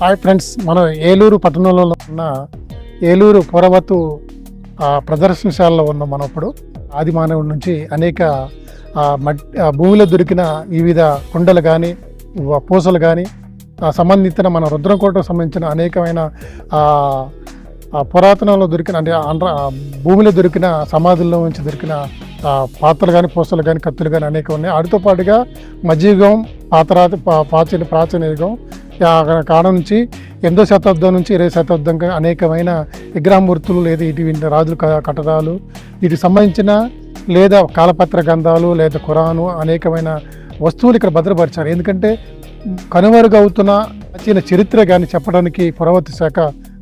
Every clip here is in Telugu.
హాయ్ ఫ్రెండ్స్ మనం ఏలూరు పట్టణంలో ఉన్న ఏలూరు పొరవతు ప్రదర్శనశాలలో ఉన్నాం మనం ఇప్పుడు ఆది మానవుడి నుంచి అనేక భూమిలో దొరికిన వివిధ కుండలు కానీ పూసలు కానీ సంబంధించిన మన రుద్రకోటకు సంబంధించిన అనేకమైన పురాతనంలో దొరికిన అంటే అండ్ర భూమిలో దొరికిన సమాధుల్లో నుంచి దొరికిన పాత్రలు కానీ పూసలు కానీ కత్తులు కానీ అనేక ఉన్నాయి. వాటితో పాటుగా మధ్యయుగం పాతరాతి ప్రాచీన ప్రాచీన యుగం ఆ కాడ నుంచి ఎనిమిదో శతాబ్దం నుంచి ఇరవై శతాబ్దం అనేకమైన విగ్రహమూర్తులు లేదా ఇటు రాజులు కట్టడాలు. వీటికి సంబంధించిన లేదా కాలపత్ర గ్రంథాలు లేదా ఖురాను అనేకమైన వస్తువులు ఇక్కడ భద్రపరిచారు. ఎందుకంటే కనుమరుగు అవుతున్న ప్రాచీన చరిత్ర కానీ చెప్పడానికి పురావతి శాఖ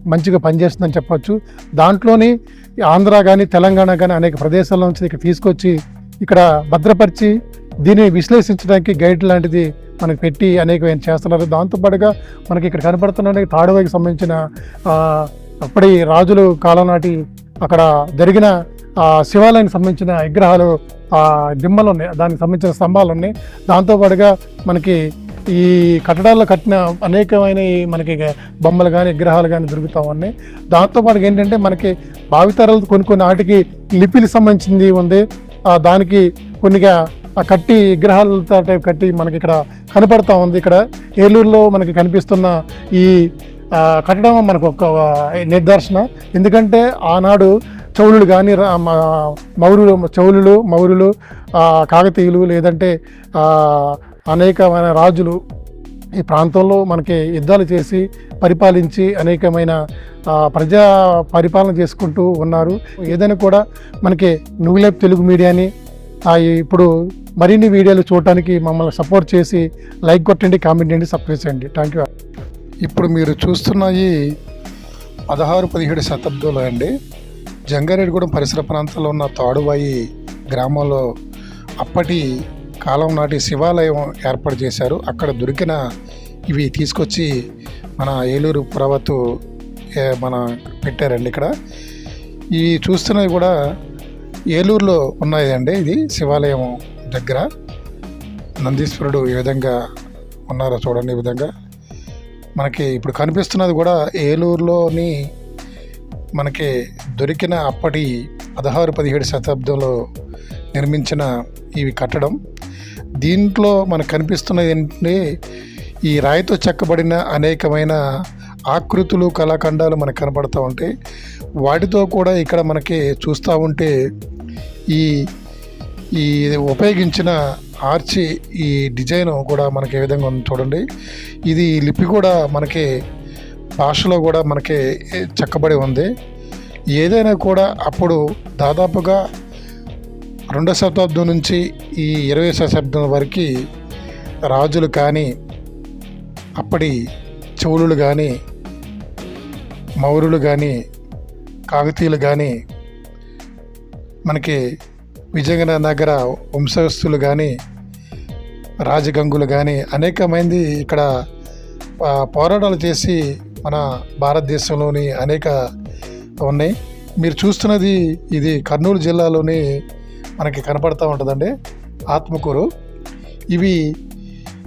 మంచిగా పనిచేస్తుందని చెప్పచ్చు. దాంట్లోని ఆంధ్ర కానీ తెలంగాణ కానీ అనేక ప్రదేశాల నుంచి ఇక్కడ తీసుకొచ్చి ఇక్కడ భద్రపరిచి దీన్ని విశ్లేషించడానికి గైడ్ లాంటిది మనకి పెట్టి అనేకమైన చేస్తున్నారు. దాంతోపాటుగా మనకి ఇక్కడ కనపడుతున్న తాడువైకి సంబంధించిన అప్పటి రాజులు కాలం నాటి అక్కడ జరిగిన ఆ, శివాలయానికి సంబంధించిన విగ్రహాలు ఆ, దిమ్మలు ఉన్నాయి. దానికి సంబంధించిన స్తంభాలు ఉన్నాయి. దాంతోపాటుగా మనకి ఈ కట్టడాల్లో కట్టిన అనేకమైన మనకి బొమ్మలు కానీ విగ్రహాలు కానీ దొరుకుతూ ఉన్నాయి. దాంతోపాటు ఏంటంటే మనకి భావితరాలు కొన్ని కొన్ని వాటికి లిపికి సంబంధించింది ఉంది. దానికి కొన్నిగా ఆ కట్టి విగ్రహాలతో టైప్ కట్టి మనకి ఇక్కడ కనపడతా ఉంది. ఇక్కడ ఏలూరులో మనకి కనిపిస్తున్న ఈ కట్టడం మనకు ఒక ఆ, నిదర్శన. ఎందుకంటే ఆనాడు చౌలులు కానీ మౌరులు చౌలులు మౌరులు కాకతీయులు లేదంటే అనేకమైన రాజులు ఈ ప్రాంతంలో మనకి యుద్ధాలు చేసి పరిపాలించి అనేకమైన ప్రజా పరిపాలన చేసుకుంటూ ఉన్నారు. ఏదైనా కూడా మనకి నువ్వులేపు తెలుగు మీడియాని ఇప్పుడు మరిన్ని వీడియోలు చూడటానికి మమ్మల్ని సపోర్ట్ చేసి లైక్ కొట్టండి కామెంట్ చేయండి సబ్స్క్రైబ్ చేయండి. థ్యాంక్ యూ ఇప్పుడు మీరు చూస్తున్నాయి పదహారు పదిహేడు శతాబ్దంలో అండి జంగారెడ్డిగూడెం పరిసర ప్రాంతంలో ఉన్న తాడువాయి గ్రామంలో అప్పటి కాలం నాటి శివాలయం ఏర్పాటు చేశారు. అక్కడ దొరికిన ఇవి తీసుకొచ్చి మన ఏలూరు పురావత్తు మన పెట్టారండి ఇక్కడ. ఈ చూస్తున్నవి కూడా ఏలూరులో ఉన్నాయండి ఇది శివాలయం దగ్గర నందీశ్వరుడు ఏ విధంగా ఉన్నారో చూడండి ఈ విధంగా మనకి ఇప్పుడు కనిపిస్తున్నది కూడా ఏలూరులోని మనకి దొరికిన అప్పటి పదహారు పదిహేడు శతాబ్దంలో నిర్మించిన ఇవి కట్టడం. దీంట్లో మనకు కనిపిస్తున్నది ఏంటంటే ఈ రాయితో చెక్కబడిన అనేకమైన ఆకృతులు కళాఖండాలు మనకు కనపడుతూ ఉంటాయి. వాటితో కూడా ఇక్కడ మనకి చూస్తూ ఉంటే ఈ ఈ ఉపయోగించిన ఆర్చి ఈ డిజైన్ కూడా మనకి ఏ విధంగా ఉంది చూడండి. ఇది లిపి కూడా మనకి భాషలో కూడా మనకి చెక్కబడి ఉంది. ఏదైనా కూడా అప్పుడు దాదాపుగా రెండో శతాబ్దం నుంచి ఈ ఇరవై శతాబ్దం వరకు రాజులు కానీ అప్పటి చౌలులు కానీ మౌరులు కానీ కాకతీయులు కానీ మనకి విజయనగర నగర వంశస్థులు కానీ రాజగంగులు కానీ అనేక మంది ఇక్కడ పోరాటాలు చేసి మన భారతదేశంలోని అనేక ఉన్నాయి. మీరు చూస్తున్నది ఇది కర్నూలు జిల్లాలోని మనకి కనపడుతూ ఉంటుందండి. ఆత్మకూరు. ఇవి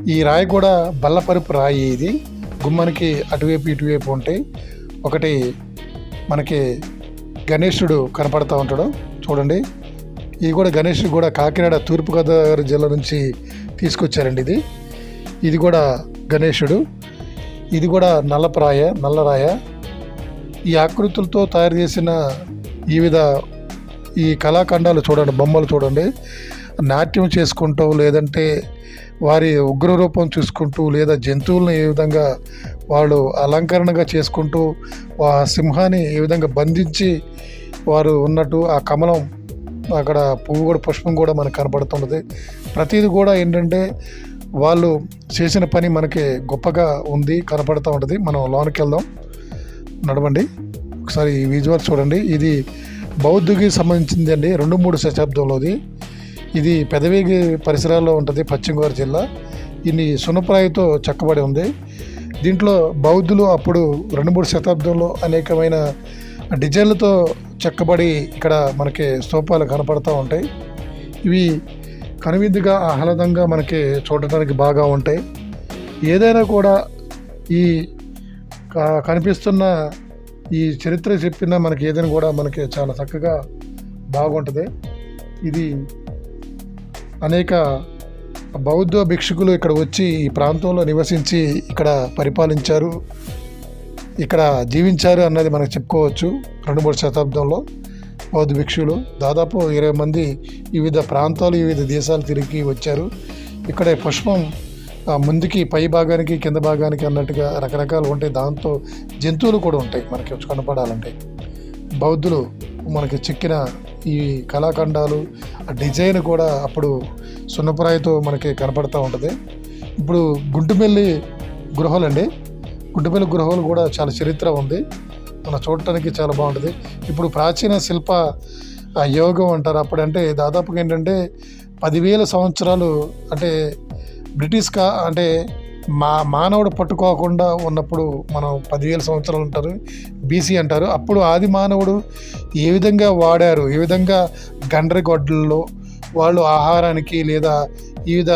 ఈ రాయి కూడా బల్లపరుపు రాయి ఇది. గుమ్మానికి అటువైపు ఇటువైపు ఉంటాయి. ఒకటి మనకి గణేశుడు కనపడుతూ ఉంటాడు. చూడండి. ఇది కూడా గణేష్ కూడా కాకినాడ తూర్పుగోదావరి జిల్లా నుంచి తీసుకొచ్చారండి ఇది. ఇది కూడా గణేశుడు ఇది కూడా నల్లప్రాయ నల్లరాయ. ఈ ఆకృతులతో తయారు చేసిన వివిధ ఈ కళాఖండాలు చూడండి బొమ్మలు చూడండి. నాట్యం చేసుకుంటూ లేదంటే వారి ఉగ్ర రూపం చూసుకుంటూ లేదా జంతువులను ఏ విధంగా వాళ్ళు అలంకరణగా చేసుకుంటూ ఆ సింహాన్ని ఏ విధంగా బంధించి వారు ఉన్నట్టు ఆ కమలం అక్కడ పువ్వు కూడా పుష్పం కూడా మనకు కనపడుతున్నది. ప్రతిది కూడా ఏంటంటే వాళ్ళు చేసిన పని మనకి గొప్పగా ఉంది కనపడుతూ ఉంటుంది. మనం లోనికి వెళ్దాం. నడవండి. ఒకసారి ఈ విజువల్ చూడండి. ఇది బౌద్ధకి సంబంధించింది అండి. రెండు మూడు శతాబ్దంలోది ఇది పెదవేగి పరిసరాల్లో ఉంటుంది పశ్చిమ గోదావరి జిల్లా. ఇది సున్నప్రాయితో చెక్కబడి ఉంది. దీంట్లో బౌద్ధులు అప్పుడు రెండు మూడు శతాబ్దంలో అనేకమైన డిజైన్లతో చెక్కబడి ఇక్కడ మనకి స్తూపాలు కనపడతా ఉంటాయి. ఇవి కనువిందుగా ఆహ్లాదంగా మనకి చూడటానికి బాగా ఉంటాయి. ఏదైనా కూడా ఈ కనిపిస్తున్న ఈ చరిత్ర చెప్పిన మనకి ఏదైనా కూడా మనకి చాలా చక్కగా బాగుంటుంది. ఇది అనేక బౌద్ధ భిక్షుకులు ఇక్కడ వచ్చి ఈ ప్రాంతంలో నివసించి ఇక్కడ పరిపాలించారు. ఇక్కడ జీవించారు అన్నది మనకు చెప్పుకోవచ్చు రెండు మూడు శతాబ్దంలో. బౌద్ధ భిక్షులు దాదాపు ఇరవై మంది వివిధ ప్రాంతాలు వివిధ దేశాలు తిరిగి వచ్చారు. ఇక్కడ పుష్పం ముందుకి పై భాగానికి కింద భాగానికి అన్నట్టుగా రకరకాలు ఉంటాయి. దాంతో జంతువులు కూడా ఉంటాయి మనకి వచ్చి కనపడాలంటే. బౌద్ధులు మనకి చెక్కిన ఈ కళాఖండాలు ఆ డిజైన్ కూడా అప్పుడు సున్నపురాయితో మనకి కనపడతా ఉంటుంది. ఇప్పుడు గుంటుమెల్లి గృహాలండి. గుడ్డపల్లి గృహాలు కూడా చాలా చరిత్ర ఉంది. మన చూడటానికి చాలా బాగుంటుంది. ఇప్పుడు ప్రాచీన శిల్ప యోగం అంటారు. అప్పుడంటే దాదాపుగా ఏంటంటే పదివేల సంవత్సరాలు అంటే బ్రిటిష్ కా అంటే మా మానవుడు పట్టుకోకుండా ఉన్నప్పుడు మనం పదివేల సంవత్సరాలు ఉంటారు. బీసీ అంటారు. అప్పుడు ఆది మానవుడు ఏ విధంగా వాడారు? ఏ విధంగా గండ్రగొడ్డల్లో వాళ్ళు ఆహారానికి లేదా వివిధ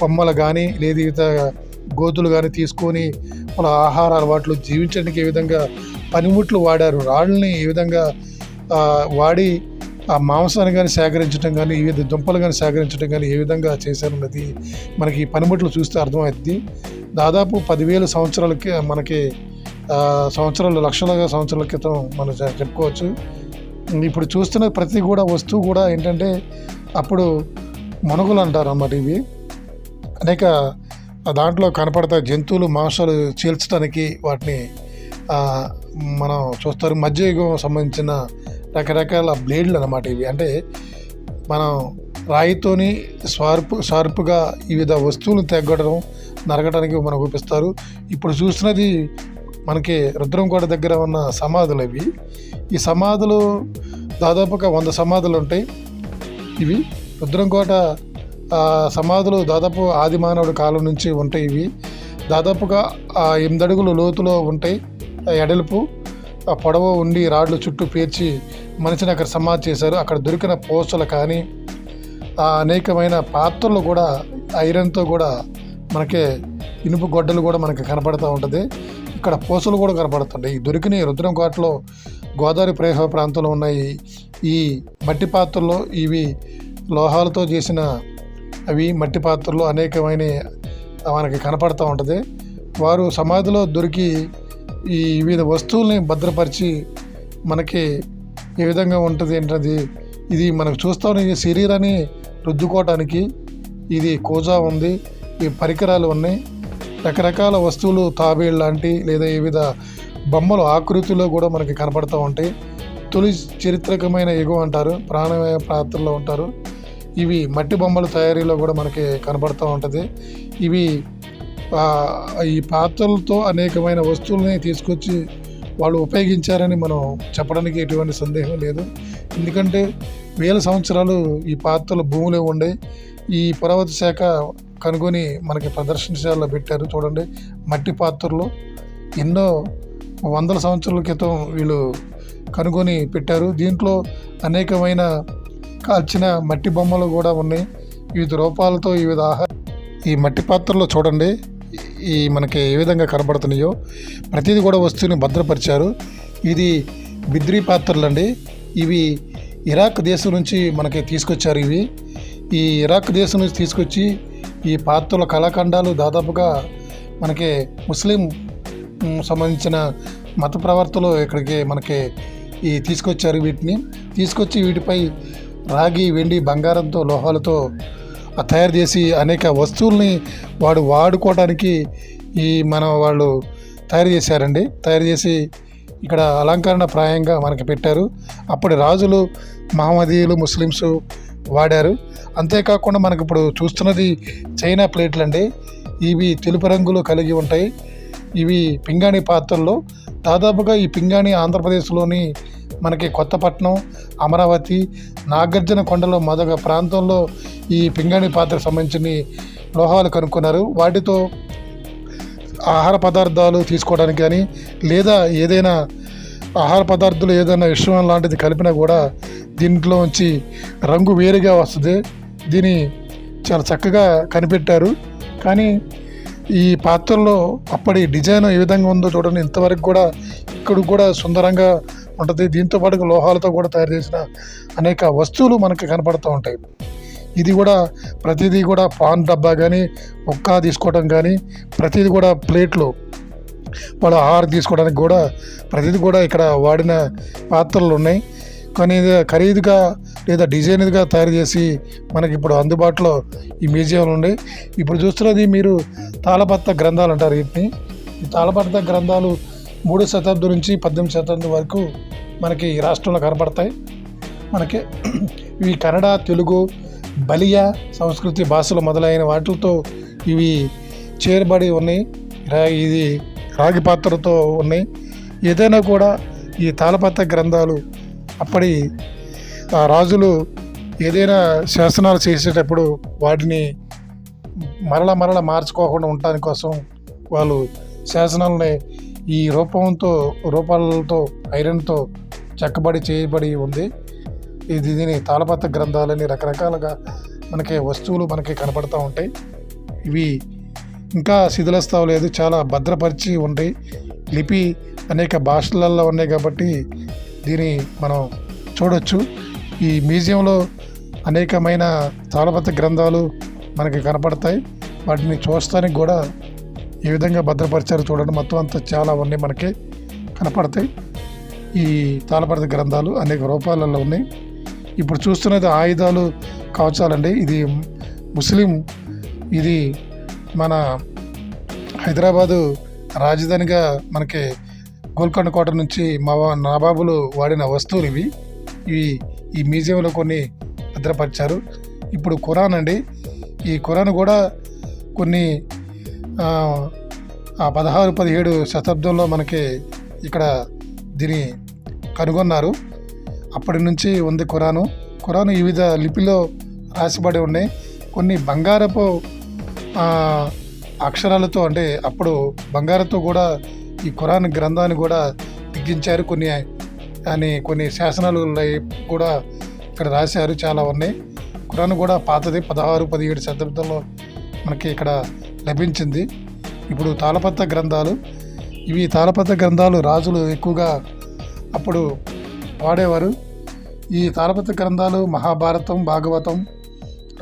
కొమ్మలు కానీ లేదా వివిధ గోతులు కానీ తీసుకొని వాళ్ళ ఆహార అలవాట్లు జీవించడానికి ఏ విధంగా పనిముట్లు వాడారు రాళ్ళని ఏ విధంగా వాడి ఆ మాంసాన్ని కానీ సేకరించడం కానీ వివిధ దుంపలు కానీ సేకరించడం కానీ ఏ విధంగా చేశారన్నది మనకి పనిముట్లు చూస్తే అర్థమవుతుంది దాదాపు పదివేల సంవత్సరాలకి మనకి సంవత్సరాలు లక్షల సంవత్సరాల క్రితం మనం చెప్పుకోవచ్చు. ఇప్పుడు చూస్తున్న ప్రతి కూడా వస్తువు కూడా ఏంటంటే అప్పుడు మనుగులు అంటారు అన్నమాట ఇవి. అనేక దాంట్లో కనపడతాయి జంతువులు మాంసాలు చీల్చడానికి వాటిని మనం చూస్తారు. మధ్యయుగం సంబంధించిన రకరకాల బ్లేడ్లు అన్నమాట ఇవి. అంటే మనం రాయితోని షార్ప్ షార్ప్గా వివిధ వస్తువులను తెగ్గడం నరగడానికి మనం ఉపయోగిస్తారు ఇప్పుడు చూస్తున్నది మనకి రుద్రంకోట దగ్గర ఉన్న సమాధులు ఇవి ఈ సమాధులు దాదాపుగా వంద సమాధులు ఉంటాయి. ఇవి రుద్రంకోట సమాధులు దాదాపు ఆది మానవుడి కాలం నుంచి ఉంటాయి ఇవి. దాదాపుగా ఎనిమిది అడుగులు లోతులో ఉంటాయి. ఎడల్పు ఆ పొడవ ఉండి రాడ్లు చుట్టూ పేర్చి మనిషిని అక్కడ సమాధి చేశారు. అక్కడ దొరికిన పోస్టులు కానీ అనేకమైన పాత్రలు కూడా ఐరన్తో కూడా మనకి ఇనుపు గొడ్డలు కూడా మనకి కనపడుతూ ఉంటుంది. ఇక్కడ పూసలు కూడా కనపడుతుంటాయి. ఈ దొరికిన రుద్రం ఘాట్లో గోదావరి ప్రవాహ ప్రాంతంలో ఉన్నాయి. ఈ మట్టి పాత్రల్లో ఇవి లోహాలతో చేసిన అవి మట్టి పాత్రలు అనేకమైన మనకి కనపడుతూ ఉంటుంది. వారు సమాధిలో దొరికి ఈ వివిధ వస్తువుల్ని భద్రపరిచి మనకి ఏ విధంగా ఉంటుంది ఏంటది ఇది మనకు చూస్తాం ఈ శరీరాన్ని రుద్దుకోవటానికి. ఇది కూజా ఉంది ఈ పరికరాలు ఉన్నాయి. రకరకాల వస్తువులు తాబేళ్ళు లాంటి లేదా వివిధ బొమ్మలు ఆకృతిలో కూడా మనకి కనపడుతూ ఉంటాయి. తొలి చరిత్రకమైన ఎగువ అంటారు ప్రాణమయ పాత్రలో ఉంటారు. ఇవి మట్టి బొమ్మల తయారీలో కూడా మనకి కనబడుతూ ఉంటుంది. ఇవి ఈ పాత్రలతో అనేకమైన వస్తువుల్ని తీసుకొచ్చి వాళ్ళు ఉపయోగించారని మనం చెప్పడానికి ఎటువంటి సందేహం లేదు. ఎందుకంటే వేల సంవత్సరాలు ఈ పాత్రలు భూమిలో ఉండే ఈ పురావతి శాఖ కనుగొని మనకి ప్రదర్శనశాలలో పెట్టారు చూడండి. మట్టి పాత్రలు ఎన్నో వందల సంవత్సరాల క్రితం వీళ్ళు కనుగొని పెట్టారు. దీంట్లో అనేకమైన కాల్చిన మట్టి బొమ్మలు కూడా ఉన్నాయి. వివిధ రూపాలతో వివిధ ఆహార ఈ మట్టి పాత్రలో చూడండి. ఈ మనకి ఏ విధంగా కనబడుతున్నాయో. ప్రతిదీ కూడా వస్తువుని భద్రపరిచారు. ఇది బిద్రీ పాత్రలు అండి. ఇవి ఇరాక్ దేశం నుంచి మనకి తీసుకొచ్చారు ఇవి. ఈ ఇరాక్ దేశం నుంచి తీసుకొచ్చి ఈ పాత్రల కళాఖండాలు దాదాపుగా మనకి ముస్లిం సంబంధించిన మత ప్రవర్తలు ఇక్కడికి మనకి ఈ తీసుకొచ్చారు వీటిని. తీసుకొచ్చి వీటిపై రాగి వెండి బంగారంతో లోహాలతో తయారు చేసి అనేక వస్తువుల్ని వాడు వాడుకోవడానికి ఈ మన వాళ్ళు తయారు చేశారండి. తయారు చేసి ఇక్కడ అలంకరణ ప్రాయంగా మనకి పెట్టారు. అప్పటి రాజులు మహమ్మదీయులు ముస్లిమ్స్ వాడారు. అంతేకాకుండా మనకి ఇప్పుడు చూస్తున్నది చైనా ప్లేట్లు అండి. ఇవి తెలుపు రంగులు కలిగి ఉంటాయి. ఇవి పింగాణి పాత్రల్లో దాదాపుగా ఈ పింగాణి ఆంధ్రప్రదేశ్లోని మనకి కొత్తపట్నం అమరావతి నాగార్జున కొండలో మొదగ ప్రాంతంలో ఈ పింగాణి పాత్రకు సంబంధించిన లోహాలు కనుక్కున్నారు. వాటితో ఆహార పదార్థాలు తీసుకోవడానికి కానీ లేదా ఏదైనా ఆహార పదార్థాలు ఏదైనా విషయం లాంటిది కలిపినా కూడా దీంట్లో నుంచి రంగు వేరుగా వస్తుంది. దీని చాలా చక్కగా కనిపెట్టారు. కానీ ఈ పాత్రలో అప్పటి డిజైన్ ఏ విధంగా ఉందో చూడండి. ఇంతవరకు కూడా ఇక్కడ కూడా సుందరంగా ఉంటుంది. దీంతో పాటు లోహాలతో కూడా తయారు చేసిన అనేక వస్తువులు మనకి కనపడుతూ ఉంటాయి. ఇది కూడా ప్రతిదీ కూడా పాన్ డబ్బా కానీ ఒక్క తీసుకోవడం కానీ ప్రతిదీ కూడా ప్లేట్లు. వాళ్ళ ఆహారం తీసుకోవడానికి కూడా ప్రతిదీ కూడా ఇక్కడ వాడిన పాత్రలు ఉన్నాయి. కానీ ఖరీదుగా లేదా డిజైన్గా తయారు చేసి మనకి ఇప్పుడు అందుబాటులో ఈ మ్యూజియంలో ఉన్నాయి. ఇప్పుడు చూస్తున్నది మీరు తాళపత్ర గ్రంథాలు అంటారు వీటిని. ఈ తాళపత్ర గ్రంథాలు మూడు శతాబ్దం నుంచి పద్దెనిమిది శతాబ్దం వరకు మనకి ఈ రాష్ట్రంలో కనపడతాయి మనకి ఇవి కన్నడ తెలుగు బలియా సంస్కృతి భాషలు మొదలైన వాటితో ఇవి చేరబడి ఉన్నాయి. ఇది రాగి పాత్రతో ఉన్నాయి. ఏదైనా కూడా ఈ తాళపత్ర గ్రంథాలు అప్పటి ఆ రాజులు ఏదైనా శాసనాలు చేసేటప్పుడు వాటిని మరల మరల మార్చుకోకుండా ఉండటానికి కోసం వాళ్ళు శాసనాలని ఈ రూపంతో రూపాలతో ఐరన్తో చెక్కబడి చేయబడి ఉంది. ఇది దీని తాళపత్ర గ్రంథాలని రకరకాలుగా మనకి వస్తువులు మనకి కనపడుతూ ఉంటాయి. ఇవి ఇంకా శిథిలస్తావు లేదు చాలా భద్రపరిచి ఉంటాయి లిపి అనేక భాషలలో ఉన్నాయి కాబట్టి దీన్ని మనం చూడొచ్చు. ఈ మ్యూజియంలో అనేకమైన తాళపత్ర గ్రంథాలు మనకి కనపడతాయి. వాటిని చూస్తానికి కూడా ఏ విధంగా భద్రపరిచారో చూడండి. మొత్తం అంతా చాలా ఉన్నాయి మనకి కనపడతాయి. ఈ తాళపత్ర గ్రంథాలు అనేక రూపాలలో ఉన్నాయి. ఇప్పుడు చూస్తున్నది ఆయుధాలు కవచాలండి. ఇది ముస్లిం ఇది మన హైదరాబాదు రాజధానిగా మనకి గోల్కొండ కోట నుంచి మా నవాబులు వాడిన వస్తువులు ఇవి. ఇవి ఈ మ్యూజియంలో కొన్ని భద్రపరిచారు. ఇప్పుడు ఖురాన్ అండి. ఈ ఖురాన్ కూడా కొన్ని పదహారు పదిహేడు శతాబ్దంలో మనకి ఇక్కడ దీన్ని కనుగొన్నారు. అప్పటి నుంచి ఉంది ఖురాను. ఖురాను వివిధ లిపిలో రాసిబడి ఉన్నాయి. కొన్ని బంగారపు అక్షరాలతో అంటే అప్పుడు బంగారంతో కూడా ఈ ఖురాన్ గ్రంథాన్ని కూడా లిఖించారు కొన్ని అని కొన్ని శాసనాలు కూడా ఇక్కడ రాశారు. చాలా ఉన్నాయి. ఖురాన్ కూడా పాతది. పదహారు పదిహేడు శతాబ్దంలో మనకి ఇక్కడ లభించింది. ఇప్పుడు తాళపత్ర గ్రంథాలు ఇవి తాళపత్ర గ్రంథాలు రాజులు ఎక్కువగా అప్పుడు వాడేవారు. ఈ తాళపత్ర గ్రంథాలు మహాభారతం భాగవతం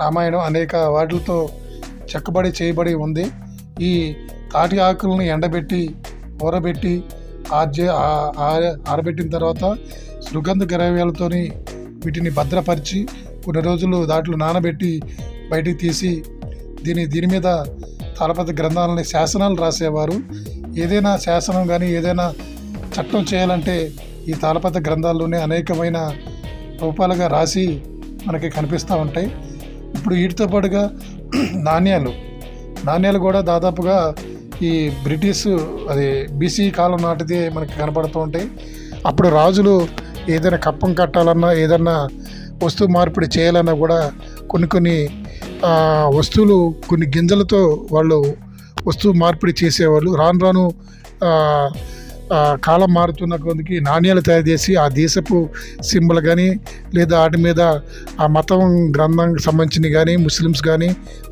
రామాయణం అనేక వాటిలతో చెక్కబడి చేయబడి ఉంది. ఈ తాటి ఆకులను ఎండబెట్టి ఊరబెట్టి ఆర్జే ఆ- ఆరబెట్టిన తర్వాత సుగంధ ద్రవ్యాలతోని వీటిని భద్రపరిచి కొన్ని రోజులు దాంట్లో నానబెట్టి బయటికి తీసి దీని దీని మీద తాళపత్ర గ్రంథాలని శాసనాలు రాసేవారు. ఏదైనా శాసనం కానీ ఏదైనా చట్టం చేయాలంటే ఈ తాళపత్ర గ్రంథాల్లోనే అనేకమైన రూపాలుగా రాసి మనకి కనిపిస్తూ ఉంటాయి. ఇప్పుడు వీటితో పాటుగా నాణ్యాలు. నాణ్యాలు కూడా దాదాపుగా ఈ బ్రిటిష్ అది బీసీ కాలం నాటిదే మనకి కనపడుతూ ఉంటాయి. అప్పుడు రాజులు ఏదైనా కప్పం కట్టాలన్నా ఏదన్నా వస్తువు మార్పిడి చేయాలన్నా కూడా కొన్ని కొన్ని వస్తువులు కొన్ని గింజలతో వాళ్ళు వస్తువు మార్పిడి చేసేవాళ్ళు. రాను రాను కాలం మారుతున్న కొద్దికి నాణ్యాలు తయారు చేసి ఆ దేశపు సింబల్ కానీ లేదా వాటి మీద ఆ మతం గ్రంథానికి సంబంధించినవి కానీ ముస్లిమ్స్ కానీ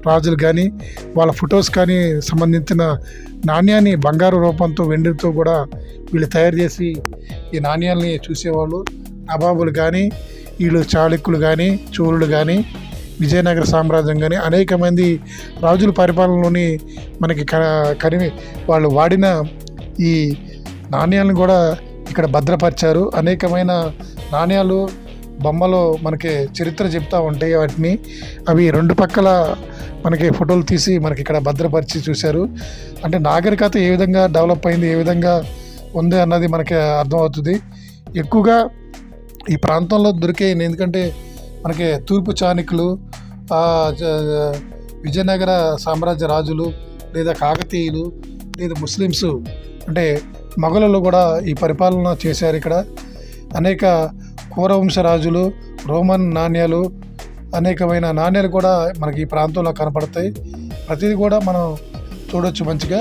రాజులు కానీ వాళ్ళ ఫొటోస్ కానీ సంబంధించిన నాణ్యాన్ని బంగారు రూపంతో వెండితో కూడా వీళ్ళు తయారు చేసి ఈ నాణ్యాలని చూసేవాళ్ళు. నవాబులు కానీ వీళ్ళు చాళుక్యులు కానీ చోళులు కానీ విజయనగర సామ్రాజ్యం కానీ అనేక మంది రాజుల పరిపాలనలోని మనకి క- కనివి వాళ్ళు వాడిన ఈ నాణ్యాలను కూడా ఇక్కడ భద్రపరిచారు. అనేకమైన నాణ్యాలు బొమ్మలు మనకి చరిత్ర చెప్తూ ఉంటాయి వాటిని. అవి రెండు పక్కల మనకి ఫోటోలు తీసి మనకి ఇక్కడ భద్రపరిచి చూశారు. అంటే నాగరికత ఏ విధంగా డెవలప్ అయింది ఏ విధంగా ఉంది అన్నది మనకి అర్థమవుతుంది. ఎక్కువగా ఈ ప్రాంతంలో దొరికే ఎందుకంటే మనకి తూర్పు చాణిక్యులు విజయనగర సామ్రాజ్య రాజులు లేదా కాకతీయులు లేదా ముస్లిమ్స్ అంటే మొఘలులు కూడా ఈ పరిపాలన చేశారు ఇక్కడ. అనేక కూరవంశ రాజులు రోమన్ నాణ్యాలు అనేకమైన నాణ్యాలు కూడా మనకి ఈ ప్రాంతంలో కనపడతాయి. ప్రతిదీ కూడా మనం చూడొచ్చు మంచిగా.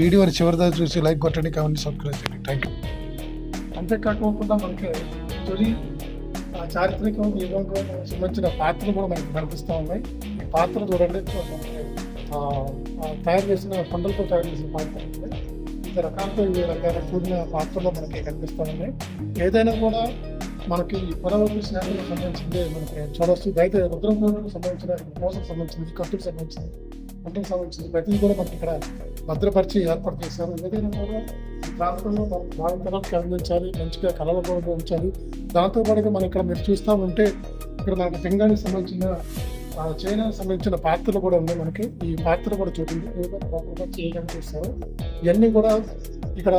వీడియోని చివరిదా చూసి లైక్ కొట్టండి కావాలి సబ్స్క్రైబ్ చేయండి. థ్యాంక్ యూ అంతేకాకుండా మనకి తొలి ఆ చారిత్రక యుగంకు సంబంధించిన పాత్రలు కూడా మనకి కనిపిస్తూ ఉన్నాయి ఈ పాత్ర చూడండి తయారు చేసిన పండులతో తయారు చేసిన పాత్ర ఉంది. వివిధ రకాలతో వివిధ రకాల కూడిన పాత్రలో మనకి కనిపిస్తూ ఉన్నాయి ఏదైనా కూడా మనకి పరవర్తి శాఖకు సంబంధించింది మనకి చూడవచ్చు అయితే రుద్రం సంబంధించిన మోసకు సంబంధించింది కట్టుకు సంబంధించింది పంటకు సంబంధించింది ప్రతిదీ కూడా మనకి ఇక్కడ భద్రపరిచి ఏర్పాటు చేశారు. ఏదైనా కూడా ఈ ప్రాంతంలో మనం భావితరాలకు అందించాలి మంచిగా కళలు కూడా ఉంచాలి. దాంతో పాటుగా మనం ఇక్కడ మీరు చూస్తూ ఉంటే ఇక్కడ మనకి తెంగానికి సంబంధించిన చైనాకి సంబంధించిన పాత్రలు కూడా ఉన్నాయి మనకి. ఈ పాత్ర కూడా చూపింది ఏదో చేయడానికి చూస్తారు. ఇవన్నీ కూడా ఇక్కడ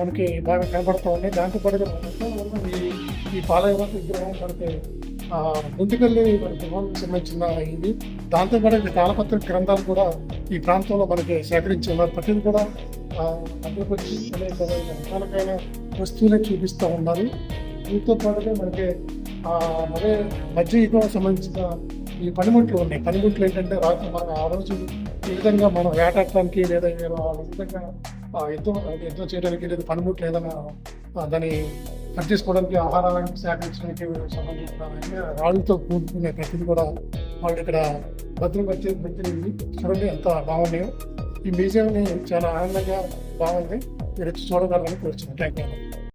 మనకి బాగా కనబడుతూ ఉన్నాయి. దాంతో పాటుగా ఈ ఈ పాలయ విగ్రహం మనకి ముందుకెళ్ళి మనకి సంబంధించిన ఇది. దాంతోపాటు ఈ తాళపత్ర గ్రంథాలు కూడా ఈ ప్రాంతంలో మనకి సేకరించి ఉన్నారు. ప్రతిదీ కూడా ఆ, అనేక రకాలకైన వస్తువులే చూపిస్తూ ఉన్నారు. దీంతో పాటుగా మనకి అదే మధ్య యుగం సంబంధించిన ఈ పనిముట్లు ఉన్నాయి. పనిముట్లు ఏంటంటే రాత్రి మనం ఆ రోజు ఈ విధంగా మనం వేటాడటానికి లేదా ఏదో ఆ విధంగా ఎంతో యుద్ధం యుద్ధం చేయడానికి లేదా పనిముట్లు ఏదైనా దాన్ని కట్ చేసుకోవడానికి ఆహారాన్ని సేకరించడానికి సంబంధించిన రాళ్ళతో కూడుకునే ప్రతిదీ కూడా వాళ్ళు ఇక్కడ భద్రపరిచే పెట్టింది చూడండి ఎంత బాగున్నాయో. ఈ మ్యూజియంని చాలా ఆనందంగా బాగుంది. మీరు చూడగలరని కోరుచున్నాను. Thank you